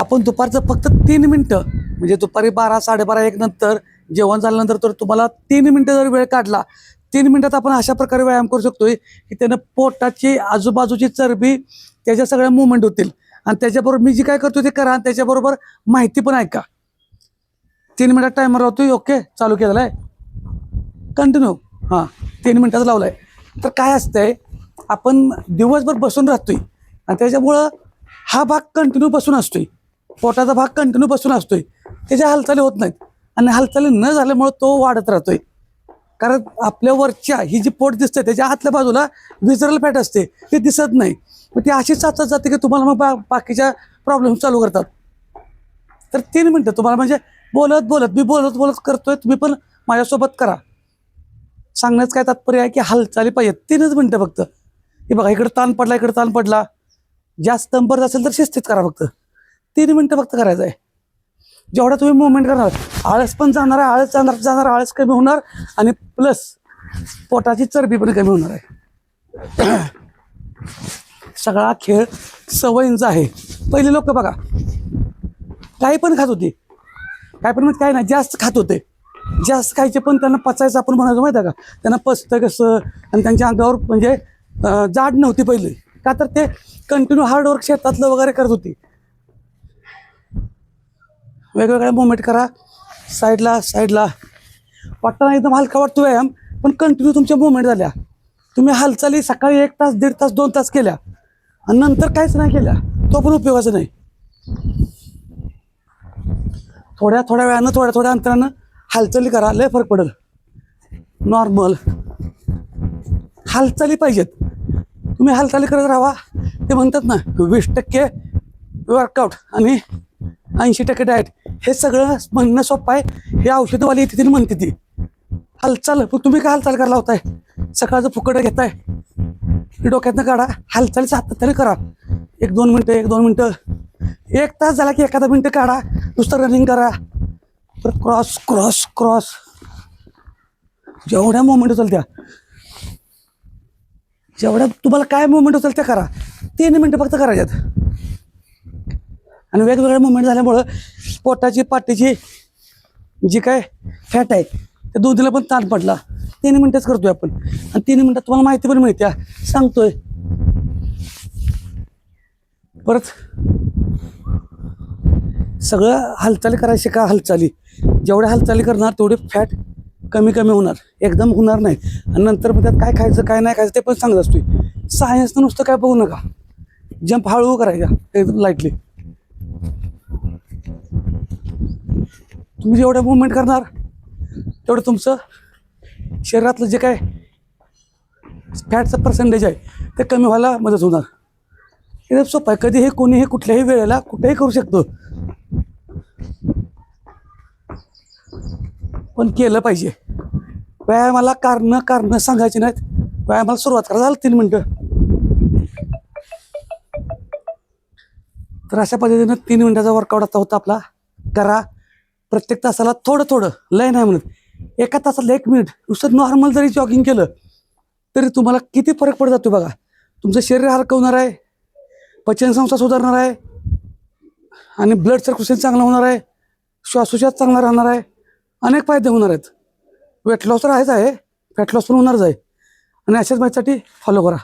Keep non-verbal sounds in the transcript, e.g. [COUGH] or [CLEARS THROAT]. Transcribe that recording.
आपण दुपारचं फक्त तीन मिनटं म्हणजे दुपारी बारा साडेबारा एक नंतर जेवण झाल्यानंतर तर तुम्हाला तीन मिनटं जर वेळ काढला तीन मिनटात आपण अशा प्रकारे व्यायाम करू शकतोय की त्यानं पोटाची आजूबाजूची चरबी त्याच्या सगळ्या मुवमेंट होतील. आणि त्याच्याबरोबर मी जी काय करतो ते करा आणि त्याच्याबरोबर माहिती पण ऐका. तीन मिनटात टायमर लावतोय ओके चालू केलेला आहे. कंटिन्यू हां तीन मिनिटाचा लावला आहे तर काय असतंय आपण दिवसभर बसून राहतोय आणि त्याच्यामुळं हा भाग कंटिन्यू बसून असतोय. पोटाचा भाग कंटिन्यू बसून असतोय. त्याच्या हालचाली होत नाहीत. आणि हालचाली न झाल्यामुळं तो वाढत राहतोय. कारण आपल्या वरच्या ही जी पोट दिसते त्याच्या आतल्या बाजूला विजरल फॅट असते. ते दिसत नाही. मग ती अशी साचत जाते की तुम्हाला मग बा बाकीच्या प्रॉब्लेम चालू करतात. तर तीन मिनटं तुम्हाला म्हणजे बोलत बोलत मी बोलत बोलत करतोय तुम्ही पण माझ्यासोबत करा. सांगण्याचं काय तात्पर्य आहे की हालचाली पाहिजे तीनच मिनटं फक्त. हे बघा इकडे ताण पडला इकडे ताण पडला. जास्त नंबर असेल तर शिस्तीत करा फक्त. तीन मिनटं फक्त करायचं आहे. जेवढा तुम्ही मुवमेंट करणार आळस पण जाणार आहे आळस जाणार जाणार आळस कमी होणार आणि प्लस पोटाची चरबी पण कमी होणार आहे. [CLEARS THROAT] सगळा खेळ सवयींचा आहे. पहिले लोक बघा काही पण खात होती. काय पण म्हणजे काय नाही जास्त खात होते. जास्त खायचे पण त्यांना पचायचं आपण म्हणायचं माहिती आहे का? त्यांना पचतं कसं? आणि त्यांच्या अंगावर म्हणजे जाड नव्हती पहिले. का तर ते कंटिन्यू हार्डवर्क शेतातलं वगैरे करत होती. वेगवेगळ्या मुवमेंट करा. साईडला साईडला वाटताना एकदम हलका वाटतो व्यायाम पण कंटिन्यू तुमच्या मुवमेंट झाल्या. तुम्ही हालचाली सकाळी एक तास दीड तास दोन तास केल्या. आणि नंतर काहीच नाही केल्या. तो पण उपयोगाचा नाही. थोड्या थोड्या वेळानं थोड्या थोड्या अंतरानं हालचाली करा. लय फरक पडेल. नॉर्मल हालचाली पाहिजेत. तुम्ही हालचाली करत राहा. ते म्हणतात ना वीस टक्के वर्कआउट आणि ऐंशी टक्के डाएट हे सगळं म्हणणं सोपं आहे. हे औषधवाली येते तिने म्हणते ती. हालचाल पण तुम्ही काय हालचाल करायला होताय सकाळचं फुकट घेताय. डोक्यातनं काढा. हालचाली सातत्याने करा. एक दोन मिनटं एक दोन मिनटं. एक तास झाला की एखादा मिनटं काढा. नुसतं रनिंग करा. परत क्रॉस क्रॉस क्रॉस जेवढ्या मुवमेंट होतील त्या. जेवढ्या तुम्हाला काय मुवमेंट होतील त्या करा. तीन मिनटं फक्त करायच्यात. आणि वेगवेगळ्या मुवमेंट झाल्यामुळं पोटाची पाठीची जी काय फॅट आहे त्या दोन्हीला पण ताण पडला. तीन मिनटंच करतोय आपण. आणि तीन मिनटात तुम्हाला माहिती पण मिळते. सांगतोय. परत सगळं हालचाली करायची का हालचाली? जेवढ्या हालचाली करणार तेवढे फॅट कमी कमी होणार. एकदम होणार नाही. आणि नंतर मग त्यात काय खायचं काय नाही खायचं ते पण सांगत असतोय. सायन्सनं नुसतं काय बघू नका. जंप हळूहळू करायचा एकदम लाईटली तुम्ही जेवढं मुवमेंट करणार तेवढं तुमचं शरीरातलं जे काय फॅटचं पर्सेंटेज आहे ते कमी व्हायला मदत होणार. एकदम सोपं आहे. कधीही कोणीही कुठल्याही वेळेला कुठेही करू शकतो. पण केलं पाहिजे. व्यायामाला कारणं कारणं सांगायची नाहीत. व्यायामाला सुरुवात करा. झालं तीन मिनटं. तर अशा पद्धतीनं तीन मिनटाचा वर्कआउट आता होता आपला. करा. प्रत्येक तासाला थोडं थोडं लय नाही म्हणत. एका तासाला एक मिनिट नुसतं नॉर्मल जरी जॉगिंग केलं तरी तुम्हाला किती फरक पडत जातो बघा. तुमचं शरीर हलकं होणार आहे पचनसंस्था सुधारणार आहे आणि ब्लड सर्क्युलेशन चांगलं होणार आहे श्वासोश्वास चांगला राहणार आहे अनेक फायदे होणार आहेत. वेट लॉस तर आहेच आहे फॅट लॉस पण होणारच आहे. आणि अशाच माहितीसाठी फॉलो करा.